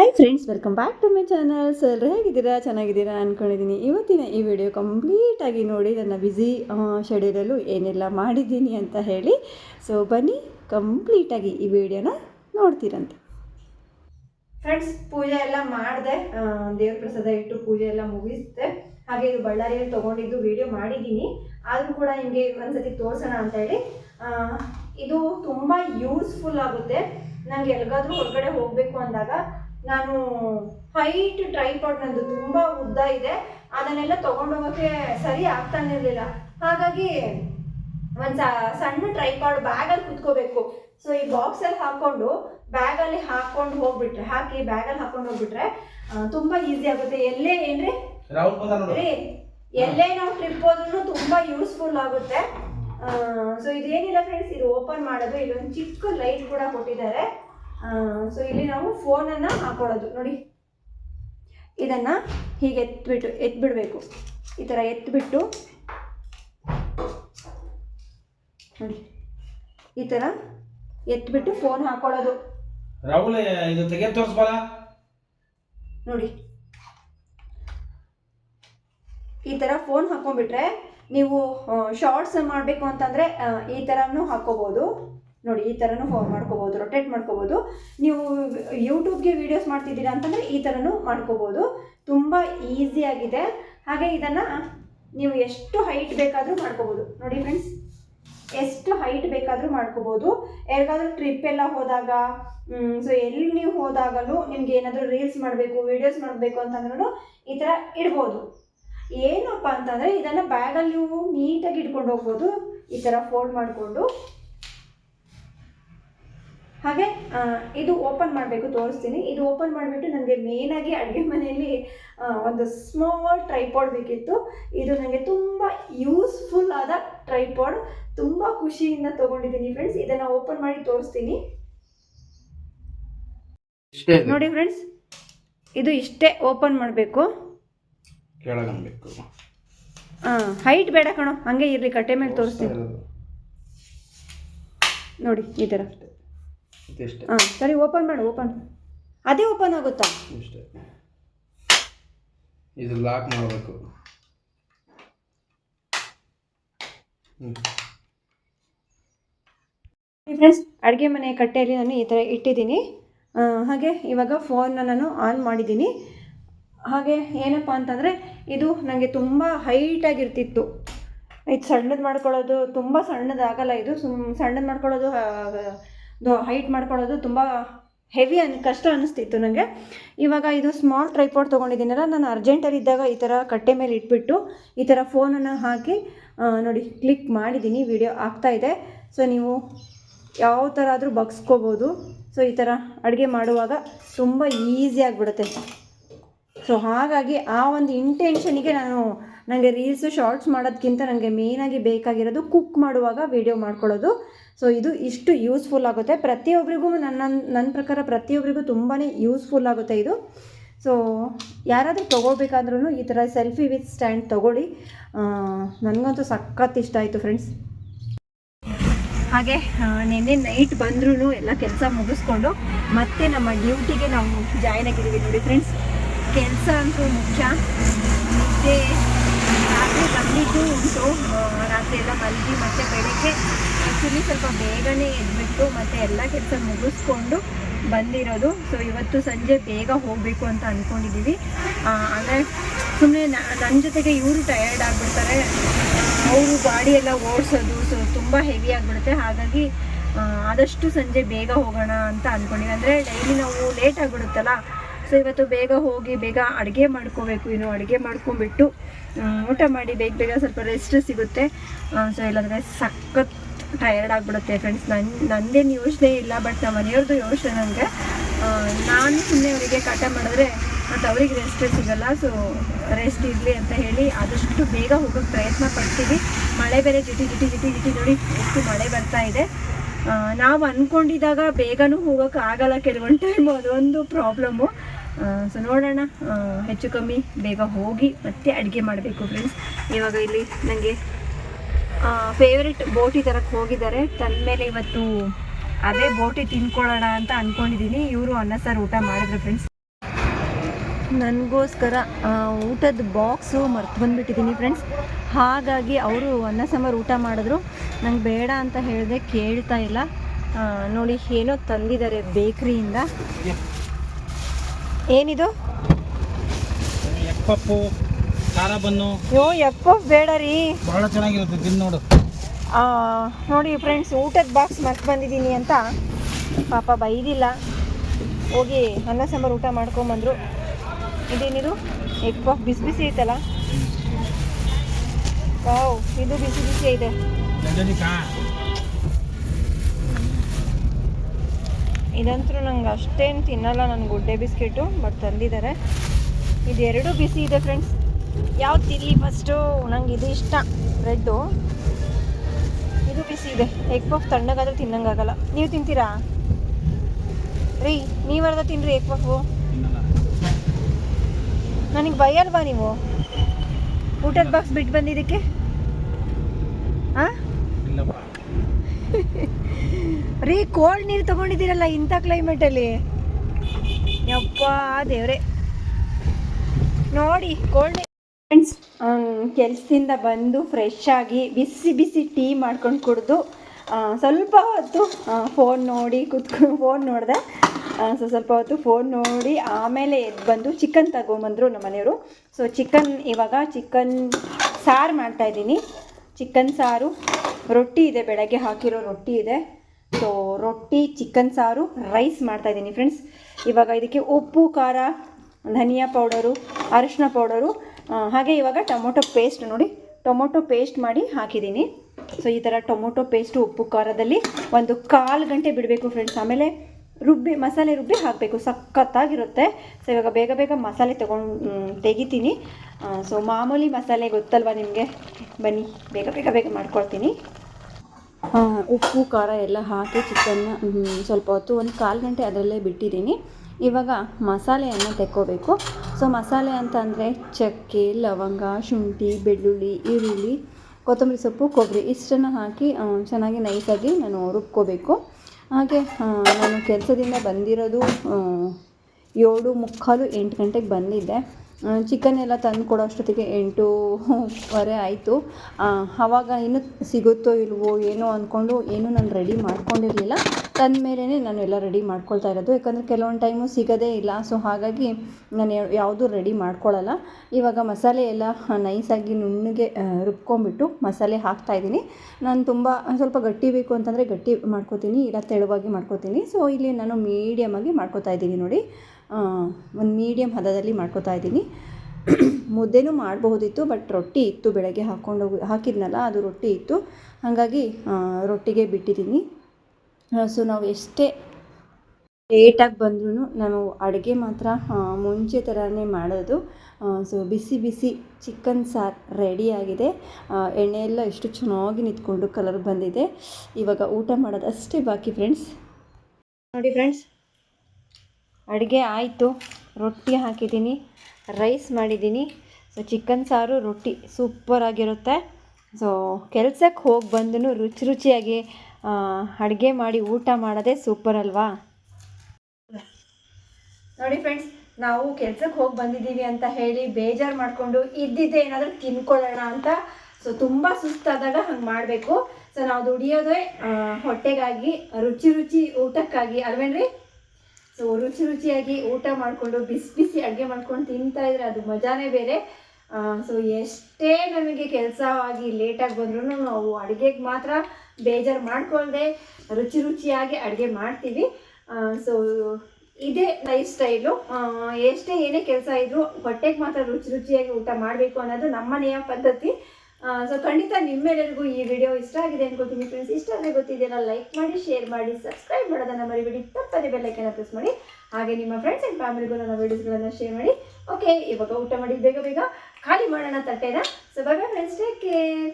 Hi friends welcome back to my channel sir ಹೇಗಿದ್ದೀರಾ? ಚೆನ್ನಾಗಿದ್ದೀರಾ ಅಂದ್ಕೊಂಡಿದ್ದೀನಿ ಇವತ್ತಿನ ಈ ವಿಡಿಯೋ ಕಂಪ್ಲೀಟಾಗಿ ನೋಡಿ, ನನ್ನ ಬ್ಯುಸಿ ಶೆಡ್ಯೂಲಲ್ಲೂ ಏನೆಲ್ಲ ಮಾಡಿದ್ದೀನಿ ಅಂತ ಹೇಳಿ. ಸೊ ಬನ್ನಿ ಕಂಪ್ಲೀಟಾಗಿ ಈ ವಿಡಿಯೋನ ನೋಡ್ತೀರಂತೆ. ಫ್ರೆಂಡ್ಸ್ ಪೂಜೆ ಎಲ್ಲ ಮಾಡಿದೆ. ದೇವ್ರ ಪ್ರಸಾದ ಇಟ್ಟು ಪೂಜೆ ಎಲ್ಲ ಮುಗಿಸಿದೆ. ಹಾಗೆ ಇದು ಬಳ್ಳಾರಿಯಲ್ಲಿ ತೊಗೊಂಡಿದ್ದು ವಿಡಿಯೋ ಮಾಡಿದ್ದೀನಿ. ಆದರೂ ಕೂಡ ನಿಮಗೆ ಒಂದ್ಸತಿ ತೋರಿಸೋಣ ಅಂತ ಹೇಳಿ. ಇದು ತುಂಬ ಯೂಸ್ಫುಲ್ ಆಗುತ್ತೆ. ನನಗೆ ಎಲ್ಗಾದ್ರೂ ಹೊರಗಡೆ ಹೋಗಬೇಕು ಅಂದಾಗ ನಾನು ಹೈಟ್ ಟ್ರೈಪಾಡ್ ನಂದು ತುಂಬ ಉದ್ದ ಇದೆ. ಅದನ್ನೆಲ್ಲ ತೊಗೊಂಡೋಗೋಕ್ಕೆ ಸರಿ ಆಗ್ತಾನೆ ಇರಲಿಲ್ಲ. ಹಾಗಾಗಿ ಒಂದು ಸಣ್ಣ ಟ್ರೈಪಾಡ್ ಬ್ಯಾಗಲ್ಲಿ ಕುತ್ಕೋಬೇಕು. ಸೊ ಈ ಬಾಕ್ಸಲ್ಲಿ ಹಾಕೊಂಡು ಬ್ಯಾಗಲ್ಲಿ ಹಾಕೊಂಡು ಹೋಗ್ಬಿಟ್ರೆ ಹಾಕಿ ಬ್ಯಾಗಲ್ಲಿ ಹಾಕೊಂಡು ಹೋಗ್ಬಿಟ್ರೆ ತುಂಬಾ ಈಸಿ ಆಗುತ್ತೆ. ಎಲ್ಲೇ ಏನ್ರಿ? ರೀ ಎಲ್ಲೇ ನಾವು ಟ್ರಿಪ್ ಹೋದ್ರೂ ತುಂಬಾ ಯೂಸ್ಫುಲ್ ಆಗುತ್ತೆ. ಸೊ ಇದೇನಿಲ್ಲ ಫ್ರೆಂಡ್ಸ್ ಇದು ಓಪನ್ ಮಾಡೋದು. ಇಲ್ಲೊಂದು ಚಿಕ್ಕ ಲೈಟ್ ಕೂಡ ಕೊಟ್ಟಿದ್ದಾರೆ. ಸೊ ಇಲ್ಲಿ ನಾವು ಫೋನನ್ನು ಹಾಕೊಳ್ಳೋದು ನೋಡಿ. ಇದನ್ನು ಹೀಗೆ ಎತ್ಬಿಟ್ಟು ಎತ್ಬಿಡಬೇಕು. ಈ ಥರ ಎತ್ಬಿಟ್ಟು. ನೋಡಿ. ಈ ಥರ ಎತ್ಬಿಟ್ಟು ಫೋನ್ ಹಾಕೊಳ್ಳೋದು ರಾಹುಲ್ ಇದು ತೆಗೆದು ತೋರಿಸ್ಬಲ್ಲ ನೋಡಿ. ಈ ಥರ ಫೋನ್ ಹಾಕೊಂಡ್ಬಿಟ್ರೆ ನೀವು ಶಾರ್ಟ್ಸ್ ಮಾಡಬೇಕು ಅಂತಂದರೆ ಈ ಥರನೂ ಹಾಕೋಬೋದು. ನೋಡಿ, ಈ ಥರನೂ ಮಾಡ್ಕೋಬೋದು ರೊಟೇಟ್ ಮಾಡ್ಕೋಬೋದು. ನೀವು ಯೂಟ್ಯೂಬ್ಗೆ ವೀಡಿಯೋಸ್ ಮಾಡ್ತಿದ್ದೀರಾ ಅಂತಂದರೆ ಈ ಥರನೂ ಮಾಡ್ಕೋಬೋದು. ತುಂಬ ಈಸಿಯಾಗಿದೆ ಹಾಗೆ ಇದನ್ನು ನೀವು ಎಷ್ಟು ಹೈಟ್ ಬೇಕಾದರೂ ಮಾಡ್ಕೋಬೋದು. ನೋಡಿ ಫ್ರೆಂಡ್ಸ್ ಎಷ್ಟು ಹೈಟ್ ಬೇಕಾದರೂ ಮಾಡ್ಕೋಬೋದು. ಯಾರಿಗಾದರೂ ಟ್ರಿಪ್ ಎಲ್ಲ ಹೋದಾಗ ಸೊ ಎಲ್ಲಿ ನೀವು ಹೋದಾಗಲೂ ನಿಮ್ಗೆ ಏನಾದರೂ ರೀಲ್ಸ್ ಮಾಡಬೇಕು ವೀಡಿಯೋಸ್ ಮಾಡಬೇಕು ಅಂತಂದ್ರೂ ಈ ಥರ ಇಡ್ಬೋದು. ಏನಪ್ಪ ಅಂತಂದರೆ ಇದನ್ನು ಬ್ಯಾಗಲ್ಲಿ ನೀವು ನೀಟಾಗಿ ಇಟ್ಕೊಂಡು ಹೋಗ್ಬೋದು. ಈ ಥರ ಫೋಲ್ಡ್ ಮಾಡಿಕೊಂಡು. ಹಾಗೆ ಇದು ಓಪನ್ ಮಾಡಬೇಕು ತೋರಿಸ್ತೀನಿ. ಇದು ಓಪನ್ ಮಾಡಿಬಿಟ್ಟು ನನಗೆ ಮೇಯ್ನಾಗಿ ಅಡುಗೆ ಮನೆಯಲ್ಲಿ ಒಂದು ಸ್ಮಾಲ್ ಟ್ರೈಪಾಡ್ ಬೇಕಿತ್ತು. ಇದು ನನಗೆ ತುಂಬ ಯೂಸ್ಫುಲ್ ಆದ ಟ್ರೈಪಾಡ್ ತುಂಬ ಖುಷಿಯಿಂದ ತೊಗೊಂಡಿದ್ದೀನಿ ಫ್ರೆಂಡ್ಸ್ ಇದನ್ನು ಓಪನ್ ಮಾಡಿ ತೋರಿಸ್ತೀನಿ. ನೋಡಿ ಫ್ರೆಂಡ್ಸ್ ಇದು ಇಷ್ಟೇ ಓಪನ್ ಮಾಡಬೇಕು. ಹಾಂ ಹೈಟ್ ಬೇಡ ಕಣೋ. ಹಂಗೆ ಇರಲಿ ಕಟ್ಟೆ ಮೇಲೆ ತೋರಿಸ್ತೀನಿ. ನೋಡಿ ಈ ಥರ. ಇಷ್ಟೇ. ಹಾಂ ಸರಿ ಓಪನ್ ಮಾಡು ಓಪನ್ ಅದೇ ಓಪನ್ ಆಗುತ್ತಾ? ಇಷ್ಟೇ. ಇದು ಲಾಕ್ ಮಾಡಬೇಕು. ಫ್ರೆಂಡ್ಸ್ ಅಡುಗೆ ಮನೆ ಕಟ್ಟೆಯಲ್ಲಿ ನಾನು ಈ ಥರ ಇಟ್ಟಿದ್ದೀನಿ. ಹಾಗೆ ಇವಾಗ ಫೋನ್ನ ನಾನು ಆನ್ ಮಾಡಿದ್ದೀನಿ. ಹಾಗೆ ಏನಪ್ಪ ಅಂತಂದರೆ ಇದು ನನಗೆ ತುಂಬ ಹೈಟಾಗಿರ್ತಿತ್ತು ಇದು ಸಣ್ಣದು ಮಾಡ್ಕೊಳ್ಳೋದು ತುಂಬ ಸಣ್ಣದಾಗಲ್ಲ ಇದು. ಸುಮ್ ಸಣ್ಣದು ಮಾಡ್ಕೊಳ್ಳೋದು ಹೈಟ್ ಮಾಡ್ಕೊಳ್ಳೋದು ತುಂಬ ಹೆವಿ ಅನ್, ಕಷ್ಟ ಅನ್ನಿಸ್ತಿತ್ತು ನನಗೆ ಇವಾಗ ಇದು ಸ್ಮಾಲ್ ಟ್ರೈಪಾಡ್ ತೊಗೊಂಡಿದ್ದೀನಲ್ಲ, ನಾನು ಅರ್ಜೆಂಟಲ್ಲಿ ಇದ್ದಾಗ ಈ ಥರ ಕಟ್ಟೆ ಮೇಲೆ ಇಟ್ಬಿಟ್ಟು ಈ ಥರ ಫೋನನ್ನು ಹಾಕಿ ನೋಡಿ ಕ್ಲಿಕ್ ಮಾಡಿದ್ದೀನಿ ವಿಡಿಯೋ ಆಗ್ತಾಯಿದೆ ಸೊ ನೀವು ಯಾವ ಥರ ಆದರೂ ಬಗ್ಸ್ಕೋಬೋದು. ಸೊ ಈ ಥರ ಅಡುಗೆ ಮಾಡುವಾಗ ತುಂಬ ಈಸಿ ಆಗಿಬಿಡುತ್ತೆ. ಸೊ ಹಾಗಾಗಿ ಆ ಒಂದು ಇಂಟೆನ್ಷನಿಗೆ ನಾನು ನನಗೆ ರೀಲ್ಸು ಶಾರ್ಟ್ಸ್ ಮಾಡೋದಕ್ಕಿಂತ ನನಗೆ ಮೇಯ್ನಾಗಿ ಬೇಕಾಗಿರೋದು ಕುಕ್ ಮಾಡುವಾಗ ವೀಡಿಯೋ ಮಾಡ್ಕೊಳ್ಳೋದು. ಸೊ ಇದು ಇಷ್ಟು ಯೂಸ್ಫುಲ್ ಆಗುತ್ತೆ. ಪ್ರತಿಯೊಬ್ಬರಿಗೂ ನನ್ನ ನನ್ನ ಪ್ರಕಾರ ಪ್ರತಿಯೊಬ್ಬರಿಗೂ ತುಂಬಾ ಯೂಸ್ಫುಲ್ ಆಗುತ್ತೆ ಇದು. ಸೊ ಯಾರಾದರೂ ತೊಗೋಬೇಕಾದ್ರೂ ಈ ಥರ ಸೆಲ್ಫಿ ವಿತ್ ಸ್ಟ್ಯಾಂಡ್ ತೊಗೊಳ್ಳಿ. ನನಗಂತೂ ಸಖತ್ ಇಷ್ಟ ಆಯಿತು ಫ್ರೆಂಡ್ಸ್ ಹಾಗೆ ನಿನ್ನೆ ನೈಟ್ ಬಂದ್ರೂ ಎಲ್ಲ ಕೆಲಸ ಮುಗಿಸ್ಕೊಂಡು ಮತ್ತೆ ನಮ್ಮ ಡ್ಯೂಟಿಗೆ ನಾವು ಜಾಯ್ನ್ ಆಗಿದ್ದೀವಿ ನೋಡಿ ಫ್ರೆಂಡ್ಸ್ ಕೆಲಸ ಅಂತೂ ಮುಖ್ಯ. ನಿದ್ದೆ ರಾತ್ರಿ ಬಂದಿದ್ದು ಉಂಟು ರಾತ್ರಿ ಎಲ್ಲ ಮಲಗಿ ಮತ್ತೆ ಬೆಳಗ್ಗೆ ಆ್ಯಕ್ಚುಲಿ ಸ್ವಲ್ಪ ಬೇಗನೆ ಎದ್ಬಿಟ್ಟು ಮತ್ತು ಎಲ್ಲ ಕೆಲಸ ಮುಗಿಸ್ಕೊಂಡು ಬಂದಿರೋದು. ಸೊ ಇವತ್ತು ಸಂಜೆ ಬೇಗ ಹೋಗಬೇಕು ಅಂತ ಅಂದ್ಕೊಂಡಿದ್ದೀವಿ ಅಂದರೆ ಸುಮ್ಮನೆ ನನ್ನ ಜೊತೆಗೆ ಇವರು ಟಯರ್ಡ್ ಆಗಿಬಿಡ್ತಾರೆ. ಅವರು ಗಾಡಿ ಎಲ್ಲ ಓಡಿಸೋದು ಸೊ ತುಂಬ ಹೆವಿ ಆಗಿಬಿಡುತ್ತೆ. ಹಾಗಾಗಿ ಆದಷ್ಟು ಸಂಜೆ ಬೇಗ ಹೋಗೋಣ ಅಂತ ಅಂದ್ಕೊಂಡಿವಿ ಅಂದರೆ ಡೈಲಿ ನಾವು ಲೇಟ್ ಆಗಿಬಿಡುತ್ತಲ್ಲ ಸೊ ಇವತ್ತು ಬೇಗ ಹೋಗಿ ಬೇಗ ಅಡುಗೆ ಮಾಡ್ಕೋಬೇಕು. ಇನ್ನು ಅಡುಗೆ ಮಾಡ್ಕೊಂಬಿಟ್ಟು ಊಟ ಮಾಡಿ ಬೇಗ ಬೇಗ ಸ್ವಲ್ಪ ರೆಸ್ಟ್ ಸಿಗುತ್ತೆ. ಸೊ ಇಲ್ಲಾಂದರೆ ಸಖತ್ ಟಯರ್ಡ್ ಆಗಿಬಿಡುತ್ತೆ ಫ್ರೆಂಡ್ಸ್ ನನ್ನ ನಂದೇನು ಯೋಚನೆ ಇಲ್ಲ ಬಟ್ ನಮ್ಮ ಮನೆಯವ್ರದ್ದು ಯೋಚನೆ ನನಗೆ ನಾನು ಸುಮ್ಮನೆ ಅವರಿಗೆ ಕಾಟ ಮಾಡಿದ್ರೆ ಮತ್ತು ಅವ್ರಿಗೆ ರೆಸ್ಟ್ ಸಿಗಲ್ಲ ಸೊ ರೆಸ್ಟ್ ಇರಲಿ ಅಂತ ಹೇಳಿ ಆದಷ್ಟು ಬೇಗ ಹೋಗೋಕ್ಕೆ ಪ್ರಯತ್ನ ಪಡ್ತೀವಿ ಮಳೆ ಬೇರೆ ಜಿಟಿ ಜಿಟಿ ಜಿಟಿ ಜಿಟಿ ನೋಡಿ ಎಷ್ಟು ಮಳೆ ಬರ್ತಾ ಇದೆ. ನಾವು ಅಂದ್ಕೊಂಡಿದ್ದಾಗ ಬೇಗನೂ ಹೋಗೋಕೆ ಆಗಲ್ಲ ಕೆಲವೊಂದು ಟೈಮ್ ಅದೊಂದು ಪ್ರಾಬ್ಲಮ್ಮು ಸೊ ನೋಡೋಣ ಹೆಚ್ಚು ಕಮ್ಮಿ ಬೇಗ ಹೋಗಿ ಮತ್ತೆ ಅಡುಗೆ ಮಾಡಬೇಕು ಫ್ರೆಂಡ್ಸ್ ಇವಾಗ ಇಲ್ಲಿ ನನಗೆ ಫೇವ್ರೆಟ್ ಬೋಟಿ ತರಕ್ಕೆ ಹೋಗಿದ್ದಾರೆ. ತಂದಮೇಲೆ ಇವತ್ತು ಅದೇ ಬೋಟಿ ತಿನ್ಕೊಳ್ಳೋಣ ಅಂತ ಅಂದ್ಕೊಂಡಿದ್ದೀನಿ ಇವರು ಅನ್ನ ಸಾರು ಊಟ ಮಾಡಿದ್ರು ಫ್ರೆಂಡ್ಸ್ ನನಗೋಸ್ಕರ ಊಟದ ಬಾಕ್ಸು ಮರ್ತು ಬಂದುಬಿಟ್ಟಿದ್ದೀನಿ ಫ್ರೆಂಡ್ಸ್ ಹಾಗಾಗಿ ಅವರು ಅನ್ನ ಸಾಂಬಾರು ಊಟ ಮಾಡಿದ್ರು. ನಂಗೆ ಬೇಡ ಅಂತ ಹೇಳಿದೆ ಕೇಳ್ತಾ ಇಲ್ಲ. ನೋಡಿ ಏನೋ ತಂದಿದ್ದಾರೆ ಬೇಕ್ರಿಯಿಂದ. ಏನಿದು? ಖಾರ ಬನ್ನು. ಬೇಡ ರೀ. ಬಹಳ ಚೆನ್ನಾಗಿರುತ್ತೆ ತಿಂದು ನೋಡು. ನೋಡಿ ಫ್ರೆಂಡ್ಸ್ ಊಟದ ಬಾಕ್ಸ್ ಮರ್ತು ಬಂದಿದ್ದೀನಿ ಅಂತ. ಪಾಪ ಬೈದಿಲ್ಲ. ಹೋಗಿ ಅನ್ನ ಸಾಂಬಾರು ಊಟ ಮಾಡ್ಕೊಂಬಂದರು. ಇದೇನಿದು? ಎಗ್ ಪಫ್ ಬಿಸಿ ಬಿಸಿ ಐತಲ್ಲ? ವಾವ್ ಇದು ಬಿಸಿ ಬಿಸಿ ಇದೆ. ಗಂಜನಿಕಾ ಇದಂತೂ ನಂಗೆ ಅಷ್ಟೇನು ತಿನ್ನಲ್ಲ ನನ್ನ ಗುಡ್ಡೆ ಬಿಸ್ಕೆಟು ಬಟ್ ತಂದಿದ್ದಾರೆ ಇದೆರಡು ಬಿಸಿ ಇದೆ ಫ್ರೆಂಡ್ಸ್. ಯಾವ್ದು ತಿರ್ಲಿ ಫಸ್ಟು? ನಂಗೆ ಇದು ಇಷ್ಟ. ಬ್ರೆಡ್ಡು ಇದು ಬಿಸಿ ಇದೆ. ಎಗ್ ಪಫ್ ತಣ್ಣಗಾದ್ರೆ ತಿನ್ನಂಗಾಗಲ್ಲ ನೀವು ತಿಂತೀರಾ? ರೀ ನೀವರ್ದ ತಿನ್ರಿ ಎಗ್ ಪಫು ನನಗೆ ಅಲ್ವಾ ನೀವು? ಊಟದ ಬಾಕ್ಸ್ ಬಿಟ್ಟು ಬಂದಿದ್ದಕ್ಕೆ? ರೀ ಕೋಲ್ಡ್ ನೀರು ತಗೊಂಡಿದ್ದೀರಲ್ಲ ಇಂಥ ಕ್ಲೈಮೇಟಲ್ಲಿ ಯಪ್ಪ ದೇವ್ರೆ. ನೋಡಿ ಕೋಲ್ಡ್ ಫ್ರೆಂಡ್ಸ್ ಕೆಲಸದಿಂದ ಬಂದು ಫ್ರೆಶ್ ಆಗಿ ಬಿಸಿ ಬಿಸಿ ಟೀ ಮಾಡ್ಕೊಂಡು ಕುಡಿದು ಸ್ವಲ್ಪ ಹೊತ್ತು ಫೋನ್ ನೋಡಿ ಕುತ್ಕೊಂಡು ಫೋನ್ ನೋಡಿದೆ. ಸೊ ಸ್ವಲ್ಪ ಹೊತ್ತು ಫೋನ್ ನೋಡಿ ಆಮೇಲೆ ಎದ್ದು ಬಂದು ಚಿಕನ್ ತಗೊಂಬಂದರು ನಮ್ಮ ಮನೆಯವರು. ಸೊ ಚಿಕನ್ ಇವಾಗ ಚಿಕನ್ ಸಾರು ಮಾಡ್ತಾಯಿದ್ದೀನಿ ಚಿಕನ್ ಸಾರು, ರೊಟ್ಟಿ ಇದೆ, ಬೆಳಗ್ಗೆ ಹಾಕಿರೋ ರೊಟ್ಟಿ ಇದೆ. ಸೊ ರೊಟ್ಟಿ ಚಿಕನ್ ಸಾರು ರೈಸ್ ಮಾಡ್ತಾಯಿದ್ದೀನಿ ಫ್ರೆಂಡ್ಸ್ ಇವಾಗ ಇದಕ್ಕೆ ಉಪ್ಪು, ಖಾರ, ಧನಿಯಾ ಪೌಡರು ಅರಿಶಿನ ಪೌಡರು ಹಾಗೆ ಇವಾಗ ಟೊಮೊಟೊ ಪೇಸ್ಟ್ ನೋಡಿ, ಟೊಮೊಟೊ ಪೇಸ್ಟ್ ಮಾಡಿ ಹಾಕಿದ್ದೀನಿ. ಸೊ ಈ ಥರ ಟೊಮೊಟೊ ಪೇಸ್ಟು ಉಪ್ಪು ಖಾರದಲ್ಲಿ ಒಂದು ಕಾಲು ಗಂಟೆ ಬಿಡಬೇಕು ಫ್ರೆಂಡ್ಸ್ ಆಮೇಲೆ ರುಬ್ಬಿ, ಮಸಾಲೆ ರುಬ್ಬಿ ಹಾಕಬೇಕು. ಸಖತ್ತಾಗಿರುತ್ತೆ. ಸೊ ಇವಾಗ ಬೇಗ ಬೇಗ ಮಸಾಲೆ ತೊಗೊಂಡು ತೆಗಿತೀನಿ. ಸೊ ಮಾಮೂಲಿ ಮಸಾಲೆ ಗೊತ್ತಲ್ವಾ ನಿಮಗೆ? ಬನ್ನಿ, ಬೇಗ ಬೇಗ ಬೇಗ ಮಾಡ್ಕೊಳ್ತೀನಿ. ಉಪ್ಪು, ಖಾರ ಎಲ್ಲ ಹಾಕಿ ಚಿಕನ್ನ ಸ್ವಲ್ಪ ಹೊತ್ತು ಒಂದು ಕಾಲು ಗಂಟೆ ಅದರಲ್ಲೇ ಬಿಟ್ಟಿದ್ದೀನಿ. ಇವಾಗ ಮಸಾಲೆಯನ್ನು ತೆಕ್ಕೋಬೇಕು. ಸೊ ಮಸಾಲೆ ಅಂತಂದರೆ ಚಕ್ಕೆ, ಲವಂಗ, ಶುಂಠಿ, ಬೆಳ್ಳುಳ್ಳಿ, ಈರುಳ್ಳಿ, ಕೊತ್ತಂಬರಿ ಸೊಪ್ಪು, ಕೊಬ್ಬರಿ ಇಷ್ಟನ್ನು ಹಾಕಿ ಚೆನ್ನಾಗಿ ನೈಸಾಗಿ ನಾನು ರುಬ್ಕೋಬೇಕು. ಹಾಗೆ ನಾನು ಕೆಲಸದಿಂದ ಬಂದಿರೋದು ಏಳು ಮುಕ್ಕಾಲು ಎಂಟು ಗಂಟೆಗೆ ಬಂದಿದ್ದೆ. ಚಿಕನ್ ಎಲ್ಲ ತಂದು ಕೊಡೋ ಅಷ್ಟೊತ್ತಿಗೆ ಎಂಟೂವರೆ ಆಯಿತು. ಆವಾಗ ಇನ್ನೂ ಸಿಗುತ್ತೋ ಇಲ್ವೋ ಏನೋ ಅಂದ್ಕೊಂಡು ಏನೂ ನಾನು ರೆಡಿ ಮಾಡ್ಕೊಂಡಿರಲಿಲ್ಲ. ತಂದ ಮೇಲೇ ನಾನು ಎಲ್ಲ ರೆಡಿ ಮಾಡ್ಕೊಳ್ತಾ ಇರೋದು. ಯಾಕಂದರೆ ಕೆಲವೊಂದು ಟೈಮು ಸಿಗೋದೇ ಇಲ್ಲ. ಸೊ ಹಾಗಾಗಿ ನಾನು ಯಾವುದೂ ರೆಡಿ ಮಾಡ್ಕೊಳ್ಳಲ್ಲ ಇವಾಗ ಮಸಾಲೆ ಎಲ್ಲ ನೈಸಾಗಿ ನುಣ್ಣಗೆ ರುಬ್ಕೊಂಬಿಟ್ಟು ಮಸಾಲೆ ಹಾಕ್ತಾಯಿದ್ದೀನಿ ನಾನು ತುಂಬ, ಸ್ವಲ್ಪ ಗಟ್ಟಿ ಬೇಕು ಅಂತಂದರೆ ಗಟ್ಟಿ ಮಾಡ್ಕೋತೀನಿ. ಇಲ್ಲ ತೆಳುವಾಗಿ ಮಾಡ್ಕೋತೀನಿ. ಸೊ ಇಲ್ಲಿ ನಾನು ಮೀಡಿಯಮಾಗಿ ಮಾಡ್ಕೋತಾ ಇದ್ದೀನಿ ನೋಡಿ. ಒಂದು ಮೀಡಿಯಮ್ ಹದದಲ್ಲಿ ಮಾಡ್ಕೋತಾ ಇದ್ದೀನಿ. ಮುದ್ದೆನೂ ಮಾಡಬಹುದಿತ್ತು ಬಟ್ ರೊಟ್ಟಿ ಇತ್ತು ಬೆಳಗ್ಗೆ ಹಾಕ್ಕೊಂಡು ಹೋಗಿ, ಹಾಕಿದ್ನಲ್ಲ, ಅದು ರೊಟ್ಟಿ ಇತ್ತು. ಹಾಗಾಗಿ ರೊಟ್ಟಿಗೆ ಬಿಟ್ಟಿದ್ದೀನಿ. ಸೊ ನಾವು ಎಷ್ಟೇ ಲೇಟಾಗಿ ಬಂದ್ರೂ ನಾನು ಅಡುಗೆ ಮಾತ್ರ ಮುಂಚೆ ಥರನೇ ಮಾಡೋದು. ಸೊ ಬಿಸಿ ಬಿಸಿ ಚಿಕನ್ ಸಾರು ರೆಡಿಯಾಗಿದೆ ಎಣ್ಣೆ ಎಲ್ಲ ಎಷ್ಟು ಚೆನ್ನಾಗಿ ನಿಂತ್ಕೊಂಡು ಕಲರ್ ಬಂದಿದೆ. ಇವಾಗ ಊಟ ಮಾಡೋದು ಅಷ್ಟೇ ಬಾಕಿ ಫ್ರೆಂಡ್ಸ್ ನೋಡಿ ಫ್ರೆಂಡ್ಸ್ ಅಡುಗೆ ಆಯಿತು. ರೊಟ್ಟಿ ಹಾಕಿದ್ದೀನಿ ರೈಸ್ ಮಾಡಿದ್ದೀನಿ. ಸೊ ಚಿಕನ್ ಸಾರು, ರೊಟ್ಟಿ ಸೂಪರಾಗಿರುತ್ತೆ ಸೊ ಕೆಲ್ಸಕ್ಕೆ ಹೋಗಿ ಬಂದು ರುಚಿ ರುಚಿಯಾಗಿ ಅಡುಗೆ ಮಾಡಿ ಊಟ ಮಾಡೋದೇ ಸೂಪರ್ ಅಲ್ವಾ? ನೋಡಿ ಫ್ರೆಂಡ್ಸ್ ನಾವು ಕೆಲ್ಸಕ್ಕೆ ಹೋಗಿ ಬಂದಿದ್ದೀವಿ ಅಂತ ಹೇಳಿ ಬೇಜಾರು ಮಾಡಿಕೊಂಡು ಇದ್ದಿದ್ದೆ ಏನಾದರೂ ತಿನ್ಕೊಳ್ಳೋಣ ಅಂತ ಸೊ ತುಂಬ ಸುಸ್ತಾದಾಗ ಹಂಗೆ ಮಾಡಬೇಕು. ಸೊ ನಾವು ದುಡಿಯೋದೇ ಹೊಟ್ಟೆಗಾಗಿ, ರುಚಿ ರುಚಿ ಊಟಕ್ಕಾಗಿ ಅಲ್ವೇನ್ರಿ? ಸೊ ರುಚಿ ರುಚಿಯಾಗಿ ಊಟ ಮಾಡಿಕೊಂಡು, ಬಿಸಿ ಬಿಸಿ ಅಡುಗೆ ಮಾಡ್ಕೊಂಡು ತಿಂತಾ ಇದ್ರೆ ಅದು ಮಜಾನೇ ಬೇರೆ. ಸೊ ಎಷ್ಟೇ ನಮಗೆ ಕೆಲಸವಾಗಿ ಲೇಟಾಗಿ ಬಂದ್ರೂ ನಾವು ಅಡುಗೆಗೆ ಮಾತ್ರ ಬೇಜಾರು ಮಾಡ್ಕೊಳ್ಳದೆ ರುಚಿ ರುಚಿಯಾಗಿ ಅಡುಗೆ ಮಾಡ್ತೀವಿ. ಸೊ ಇದೇ ಲೈಫ್ ಸ್ಟೈಲು ಎಷ್ಟೇ ಏನೇ ಕೆಲಸ ಇದ್ದರೂ ಹೊಟ್ಟೆಗೆ ಮಾತ್ರ ರುಚಿ ರುಚಿಯಾಗಿ ಊಟ ಮಾಡಬೇಕು ಅನ್ನೋದು ನಮ್ಮನೆಯ ಪದ್ಧತಿ. ಸೊ ಖಂಡಿತ ನಿಮ್ಮೆಲ್ಲರಿಗೂ ಈ ವಿಡಿಯೋ ಇಷ್ಟ ಆಗಿದೆ ಅನ್ಕೋತೀನಿ ಫ್ರೆಂಡ್ಸ್ ಇಷ್ಟ ಆದರೆ ಗೊತ್ತಿದೆಯಲ್ಲ ಲೈಕ್ ಮಾಡಿ ಶೇರ್ ಮಾಡಿ ಸಬ್ಸ್ಕ್ರೈಬ್ ಮಾಡೋದನ್ನು ಮರಿಬೇಡಿ. ತಪ್ಪದೆ ಬೆಲ್ಲೈಕನ್ನು ಪ್ರೆಸ್ ಮಾಡಿ. ಹಾಗೆ ನಿಮ್ಮ ಫ್ರೆಂಡ್ಸ್ ಆ್ಯಂಡ್ ಫ್ಯಾಮಿಲಿಗೂ ನನ್ನ ವೀಡಿಯೋಸ್ಗಳನ್ನು ಶೇರ್ ಮಾಡಿ. ಓಕೆ ಇವಾಗ ಊಟ ಮಾಡಿ, ಬೇಗ ಬೇಗ ಖಾಲಿ ಮಾಡೋಣ ತಟ್ಟೆನ. So bye friends take care